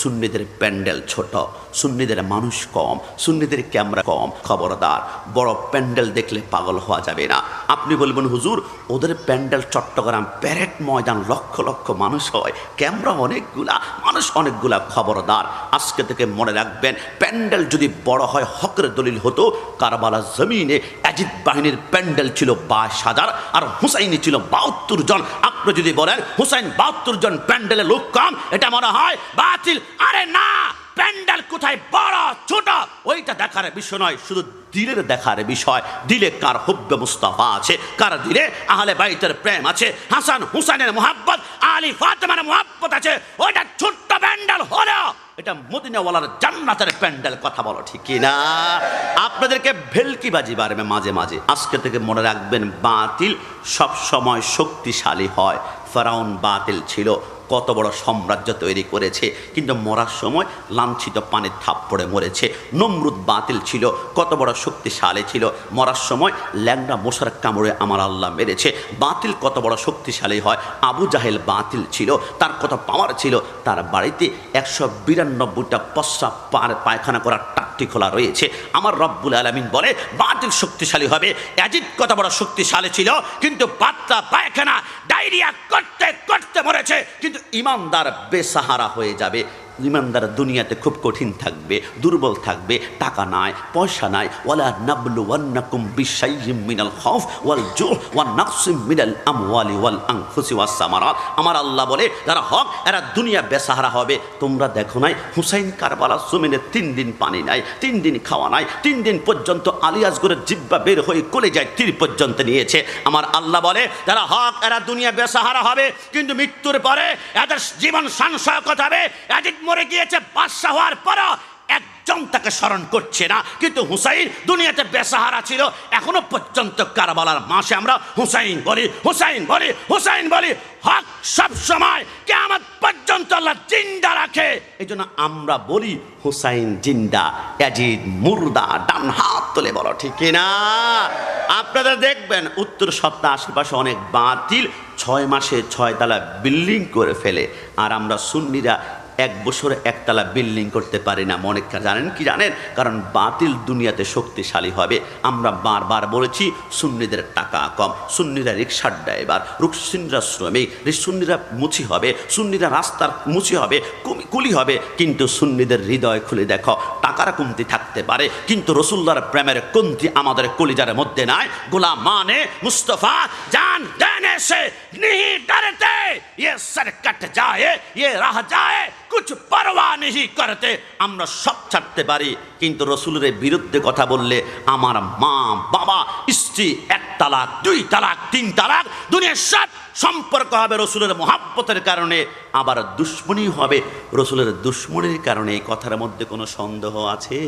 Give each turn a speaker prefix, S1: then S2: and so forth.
S1: সুন্নিদের প্যান্ডেল ছোট, সুন্নিদের মানুষ কম, সুন্নিদের ক্যামেরা কম, খবরদার। বড় প্যান্ডেল দেখলে পাগল হওয়া যাবে না। আপনি বলবেন, হুজুর, ওদের প্যান্ডেল চট্টগ্রাম প্যারেড ময়দান লক্ষ লক্ষ মানুষ হয়, ক্যামেরা অনেকগুলা, মানুষ অনেকগুলা, খবরদার। আজকে থেকে মনে রাখবেন, প্যান্ডেল যদি বড় হয়, হকের দলিল হতো, কারবালা জমিনে অ্যাজিদ বাহিনীর প্যান্ডেল ছিল বাইশ হাজার আর হুসাইনি ছিল বাহাত্তর জন। যদি বলেন, হুসাইন বাহাত্তর জন প্যান্ডেলে লোক কম এটা মনে হয় বাতিল? আরে না! প্যান্ডেল কোথায় বড়, ছোট? ওইটা দেখার বিষয় নয়, শুধু দিলের দেখার বিষয়। দিলে কার হব্য মুস্তাফা আছে? কার দিলে আহলে বাইতের প্রেম আছে? হাসান হুসাইনের মোহাব্বত, আলী ফাতেমার মোহাব্বত আছে? ওইটা হলো এটা মদিনাওয়ালার জান্নাতের প্যান্ডেল কথা বলো, ঠিক না? আপনাদেরকে ভেলকিবাজি বাড়বে মাঝে মাঝে। আজকে থেকে মনে রাখবেন, বাতিল সব সময় শক্তিশালী হয়। ফারাউন বাতিল ছিল। কত বড় সাম্রাজ্য তৈরি করেছে। কিন্তু মরার সময় লাঞ্ছিত পানির থাপ্পড়ে মরেছে। নমরুদ বাতিল ছিল, কত বড় শক্তিশালী ছিল। মরার সময় ল্যাংড়া মশার কামড়ে আমার আল্লাহ মেরেছে। বাতিল কত বড় শক্তিশালী হয়। আবু জাহেল বাতিল ছিল, তার কত পাওয়ার ছিল। তার বাড়িতে একশো বিরানব্বইটা পশ্চা পায়খানা করার টাকটি খোলা রয়েছে। আমার রব্বুল আলমিন বলে, বাতিল শক্তিশালী হবে। অ্যাজিদ কত বড় শক্তিশালী ছিল, কিন্তু পাতলা পায়খানা ডায়রিয়া করতে করতে ইমানদার বেসাহারা হয়ে যাবে। ইমানদার দুনিয়াতে খুব কঠিন থাকবে, দুর্বল থাকবে, টাকা নাই, পয়সা নাই। ওয়ালা নাবলু ওয়ান্নাকুম বিশাইয়িম মিনাল খাউফ ওয়াল জু ওয়ান নাকসিম মিনাল আমওয়ালি ওয়াল আনফুসি ওয়াস সামারাত। আমার আল্লাহ বলে, যারা হক, এরা দুনিয়া বেসাহারা হবে। তোমরা দেখো নাই, হুসাইন কারবালা জমিনে তিন দিন পানি নাই, তিন দিন খাওয়া নাই, তিন দিন পর্যন্ত আলিয়াজগরের জিব্বা বের হয়ে কলে যায় তীর পর্যন্ত নিয়েছে। আমার আল্লাহ বলে, যারা হক, এরা দুনিয়া বেসাহারা হবে, কিন্তু মৃত্যুর পরে এদের জীবন সংশয়কত হবে। এদিক মরে গিয়েছে, বাদশাহ হওয়ার পরও একজন তাকে স্মরণ করছে না। কিন্তু হুসাইন দুনিয়াতে বেসাহারা ছিল। এখনও পর্যন্ত কারবালার মাসে আমরা হুসাইন বলি হুসাইন বলি হুসাইন বলি, হক সব সময় কেমন পর্যন্ত আল্লাহ জিন্দা রাখে। এই জন্য আমরা বলি, হুসাইন জিন্দা অ্যাজিদ মুর্দা, ডান হাত তুলে বলো, ঠিক না? আপনারা দেখবেন, উত্তর সপ্তাহ আশেপাশে অনেক বাতিল, ছয় মাসে ছয় তালা বিল্ডিং করে ফেলে। আর আমরা সুন্নিরা এক বছরে একতলা বিল্ডিং করতে পারি না মনে জানেন কি জানেন কারণ বাতিল দুনিয়াতে শক্তিশালী হবে আমরা বারবার বলেছি সুন্নিদের টাকা কম সুন্নিরা রিক্সার ড্রাইভার রুকসিনরা শ্রমিক সুন্নিরা মুচি হবে সুন্নিরা রাস্তার মুচি হবে কুমি- কুলি হবে কিন্তু সুন্নিদের হৃদয় খুলে দেখো টাকার কমতি থাকতে পারে কিন্তু রসুল্লার প্রেমের কমতি আমাদের কলিজার মধ্যে নাই গোলাম মানে মুস্তফা জান দেনে সে नहीं डरते ये सर कट जाए ये रह जाए কিছু পরোয়া নেহি করতে আমরা সব ছাড়তে পারি। কিন্তু রসুলের বিরুদ্ধে কথা বললে আমার মা, বাবা, স্ত্রী এক তালাক, দুই তালাক, তিন তালাক, দুনিয়ার সব সম্পর্ক হবে রসুলের মহাব্বতের কারণে। আবার দুশ্মনী হবে রসুলের দুশ্মনীর কারণে। এই কথার মধ্যে কোনো সন্দেহ আছে?